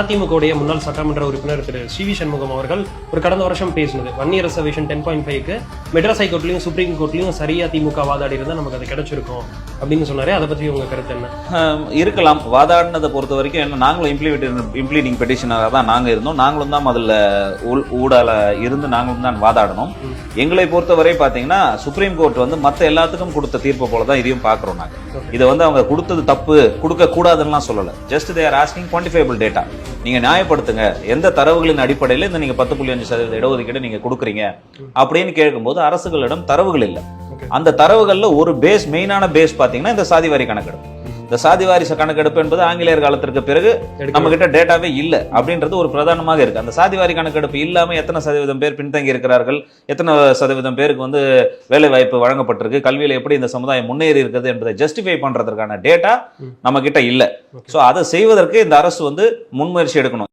அதிமுகவுடைய முன்னாள் சட்டமன்ற உறுப்பினர் திரு சி வி சண்முகம் அவர்கள் ஒரு கடந்த வருஷம் பேசினது. One year reservation ten point ஃபைவ்க்கு மெட்ராஸ் ஹைகோர்ட்லயும் சுப்ரீம் கோர்ட்லயும் சரியா திமுக வாதாடி இருந்தா நமக்கு அது கிடைச்சிருக்கும் அப்படின்னு சொன்னாரு. அதை பத்தி உங்க கருத்து என்ன? இருக்கலாம். வாதாடினதை பொறுத்த வரைக்கும் என்ன நாங்களும் இம்ப்ளிமெண்ட் இம்ப்ளீடிங் பெட்டிஷனராக தான் நாங்கள் இருந்தோம். நாங்களும் தான் அதில் ஊடால இருந்து நாங்களும் தான் வாதாடணும். எங்களை பொறுத்தவரை பார்த்தீங்கன்னா சுப்ரீம் கோர்ட் வந்து மற்ற எல்லாத்துக்கும் கொடுத்த தீர்ப்பு போல தான் இதையும் பார்க்குறோம் நாங்கள். இதை வந்து அவங்க கொடுத்தது தப்பு கொடுக்க கூடாதுன்னுலாம் சொல்லலை. Just they're asking quantifiable data நீங்க நியாயப்படுத்துங்க. எந்த தரவுகளின் அடிப்படையில் இந்த நீங்க பத்து புள்ளி அஞ்சு சதவீத இடஒதுக்கீடு நீங்க கொடுக்குறீங்க? அப்படின்னு கேட்கும்போது அரசுகளிடம் தரவுகள் இல்லை. அந்த தரவுகள்ல ஒரு பேஸ் மெயினான பேஸ் பாத்தீங்கன்னா இந்த சாதிவாரி கணக்கெடுப்பு. இந்த சாதிவாரி ச- கணக்கெடுப்பு என்பது ஆங்கிலேயர் காலத்திற்கு பிறகு நம்ம கிட்ட டேட்டாவே இல்ல அப்படின்றது ஒரு பிரதானமாக இருக்கு. அந்த சாதிவாரி கணக்கெடுப்பு இல்லாம எத்தனை சதவீதம் பேர் பின்தங்கி இருக்கிறார்கள்? எத்தனை சதவீதம் பேருக்கு வந்து வேலை வாய்ப்பு வழங்கப்பட்டிருக்கு? கல்வியில எப்படி இந்த சமுதாயம் முன்னேறி இருக்குது என்பதை ஜஸ்டிஃபை பண்றதற்கான டேட்டா. நம்ம கிட்ட இல்ல. சோ அதை செய்வதற்கு இந்த அரசு வந்து முன்முயற்சி எடுக்கணும்.